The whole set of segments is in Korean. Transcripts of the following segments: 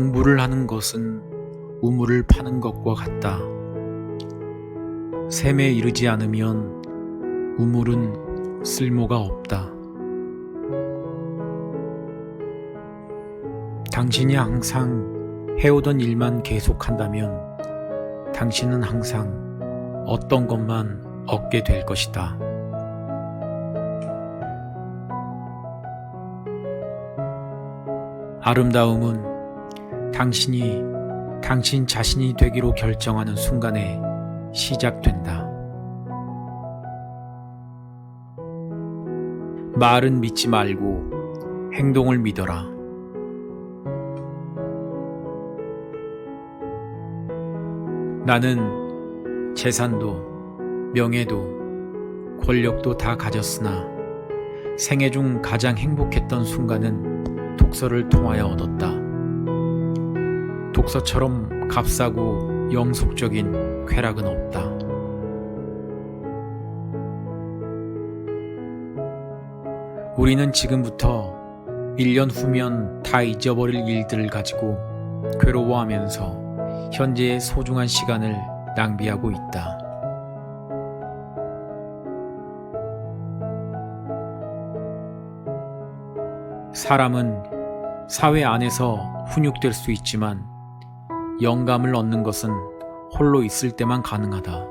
공부를 하는 것은 우물을 파는 것과 같다. 샘에 이르지 않으면 우물은 쓸모가 없다. 당신이 항상 해오던 일만 계속한다면 당신은 항상 어떤 것만 얻게 될 것이다. 아름다움은 당신이 당신 자신이 되기로 결정하는 순간에 시작된다. 말은 믿지 말고 행동을 믿어라. 나는 재산도 명예도 권력도 다 가졌으나 생애 중 가장 행복했던 순간은 독서를 통하여 얻었다. 독서처럼 값싸고 영속적인 쾌락은 없다. 우리는 지금부터 1년 후면 다 잊어버릴 일들을 가지고 괴로워하면서 현재의 소중한 시간을 낭비하고 있다. 사람은 사회 안에서 훈육될 수 있지만 영감을 얻는 것은 홀로 있을 때만 가능하다.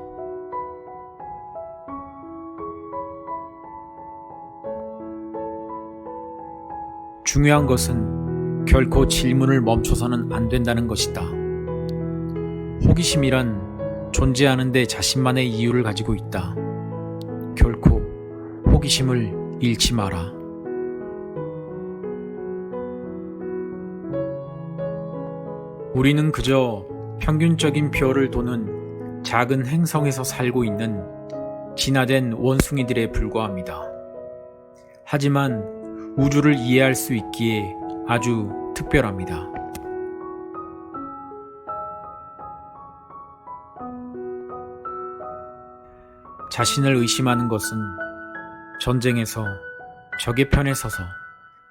중요한 것은 결코 질문을 멈춰서는 안 된다는 것이다. 호기심이란 존재하는데 자신만의 이유를 가지고 있다. 결코 호기심을 잃지 마라. 우리는 그저 평균적인 별을 도는 작은 행성에서 살고 있는 진화된 원숭이들에 불과합니다. 하지만 우주를 이해할 수 있기에 아주 특별합니다. 자신을 의심하는 것은 전쟁에서 적의 편에 서서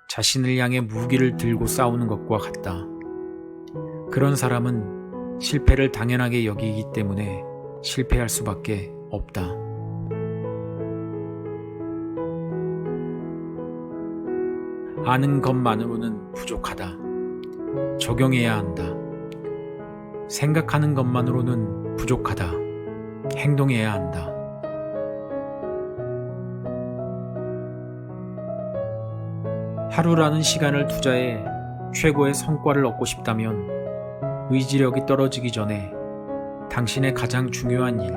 자신을 향해 무기를 들고 싸우는 것과 같다. 그런 사람은 실패를 당연하게 여기기 때문에 실패할 수밖에 없다. 아는 것만으로는 부족하다. 적용해야 한다. 생각하는 것만으로는 부족하다. 행동해야 한다. 하루라는 시간을 투자해 최고의 성과를 얻고 싶다면 의지력이 떨어지기 전에 당신의 가장 중요한 일,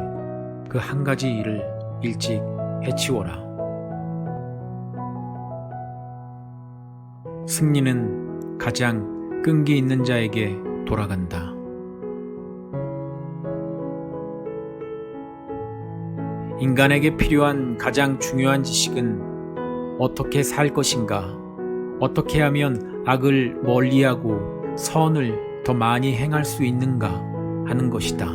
그 한 가지 일을 일찍 해치워라. 승리는 가장 끈기 있는 자에게 돌아간다. 인간에게 필요한 가장 중요한 지식은 어떻게 살 것인가, 어떻게 하면 악을 멀리하고 선을 더 많이 행할 수 있는가 하는 것이다.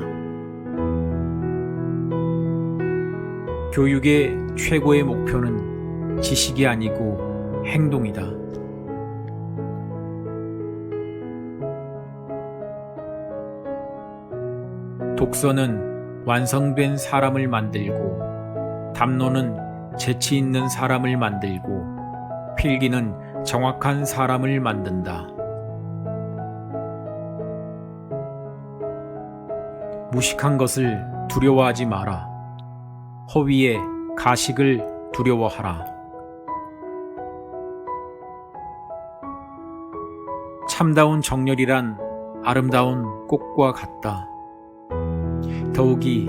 교육의 최고의 목표는 지식이 아니고 행동이다. 독서는 완성된 사람을 만들고, 담론은 재치 있는 사람을 만들고, 필기는 정확한 사람을 만든다. 무식한 것을 두려워하지 마라. 허위의 가식을 두려워하라. 참다운 정열이란 아름다운 꽃과 같다. 더욱이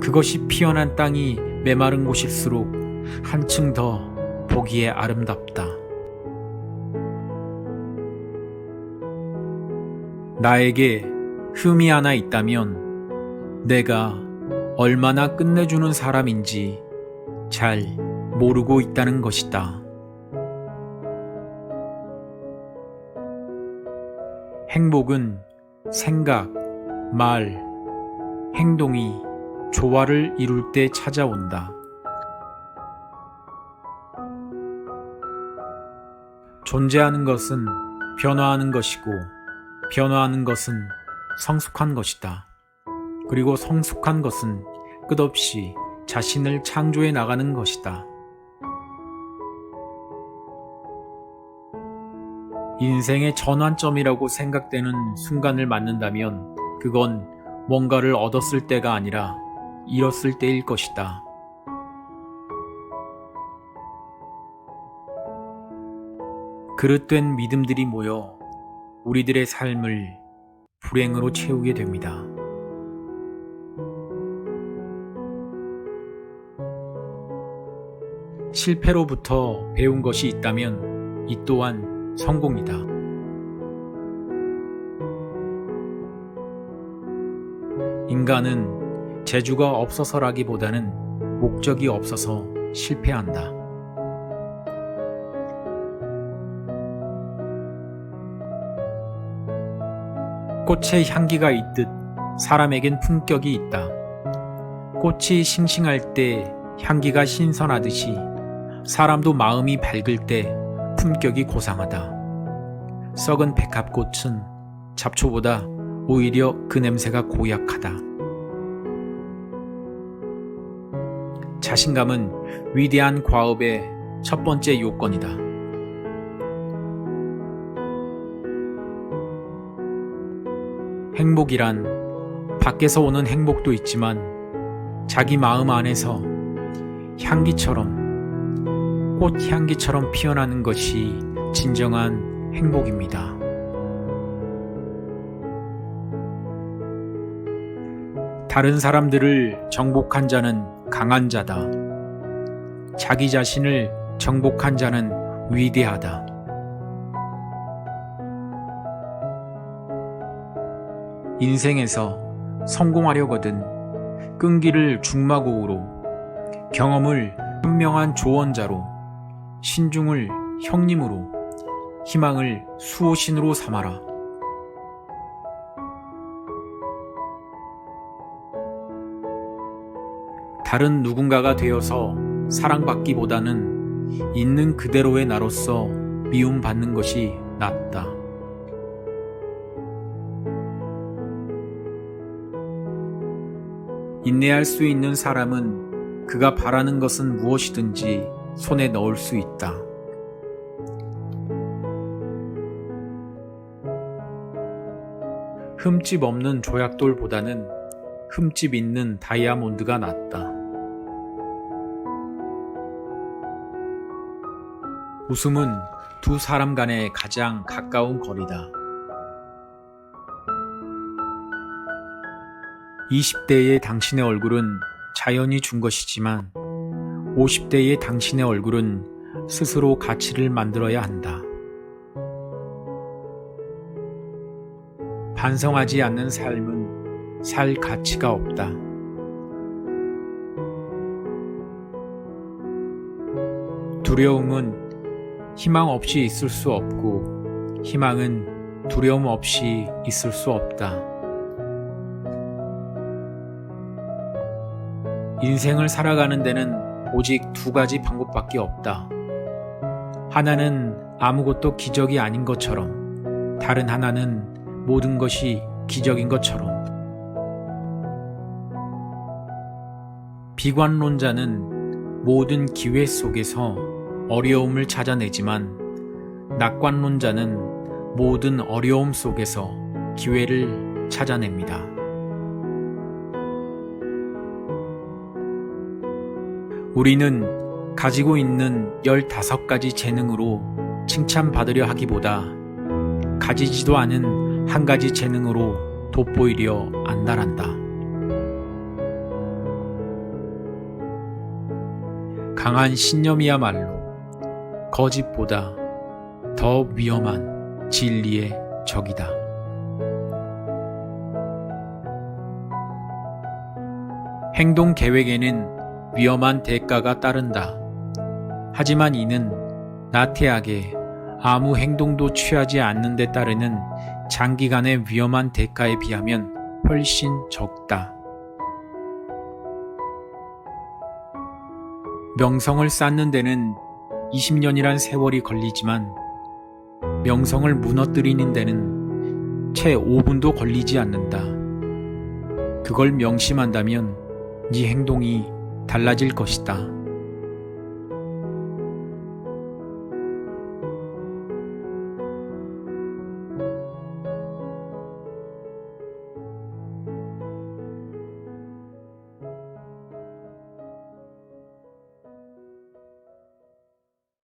그것이 피어난 땅이 메마른 곳일수록 한층 더 보기에 아름답다. 나에게 흠이 하나 있다면 내가 얼마나 끝내주는 사람인지 잘 모르고 있다는 것이다. 행복은 생각, 말, 행동이 조화를 이룰 때 찾아온다. 존재하는 것은 변화하는 것이고 변화하는 것은 성숙한 것이다. 그리고 성숙한 것은 끝없이 자신을 창조해 나가는 것이다. 인생의 전환점이라고 생각되는 순간을 맞는다면 그건 뭔가를 얻었을 때가 아니라 잃었을 때일 것이다. 그릇된 믿음들이 모여 우리들의 삶을 불행으로 채우게 됩니다. 실패로부터 배운 것이 있다면 이 또한 성공이다. 인간은 재주가 없어서라기보다는 목적이 없어서 실패한다. 꽃의 향기가 있듯 사람에겐 품격이 있다. 꽃이 싱싱할 때 향기가 신선하듯이 사람도 마음이 밝을 때 품격이 고상하다. 썩은 백합꽃은 잡초보다 오히려 그 냄새가 고약하다. 자신감은 위대한 과업의 첫 번째 요건이다. 행복이란 밖에서 오는 행복도 있지만 자기 마음 안에서 향기처럼 꽃 향기처럼 피어나는 것이 진정한 행복입니다. 다른 사람들을 정복한 자는 강한 자다. 자기 자신을 정복한 자는 위대하다. 인생에서 성공하려거든 끈기를 중마고우로 경험을 현명한 조언자로 신중을 형님으로 희망을 수호신으로 삼아라. 다른 누군가가 되어서 사랑받기보다는 있는 그대로의 나로서 미움받는 것이 낫다. 인내할 수 있는 사람은 그가 바라는 것은 무엇이든지 손에 넣을 수 있다. 흠집 없는 조약돌보다는 흠집 있는 다이아몬드가 낫다. 웃음은 두 사람 간의 가장 가까운 거리다. 20대의 당신의 얼굴은 자연이 준 것이지만 50대의 당신의 얼굴은 스스로 가치를 만들어야 한다. 반성하지 않는 삶은 살 가치가 없다. 두려움은 희망 없이 있을 수 없고 희망은 두려움 없이 있을 수 없다. 인생을 살아가는 데는 오직 두 가지 방법밖에 없다. 하나는 아무것도 기적이 아닌 것처럼, 다른 하나는 모든 것이 기적인 것처럼. 비관론자는 모든 기회 속에서 어려움을 찾아내지만, 낙관론자는 모든 어려움 속에서 기회를 찾아냅니다. 우리는 가지고 있는 15가지 재능으로 칭찬받으려 하기보다 가지지도 않은 한 가지 재능으로 돋보이려 안달한다. 강한 신념이야말로 거짓보다 더 위험한 진리의 적이다. 행동 계획에는 위험한 대가가 따른다. 하지만 이는 나태하게 아무 행동도 취하지 않는 데 따르는 장기간의 위험한 대가에 비하면 훨씬 적다. 명성을 쌓는 데는 20년이란 세월이 걸리지만 명성을 무너뜨리는 데는 채 5분도 걸리지 않는다. 그걸 명심한다면 네 행동이 달라질 것이다.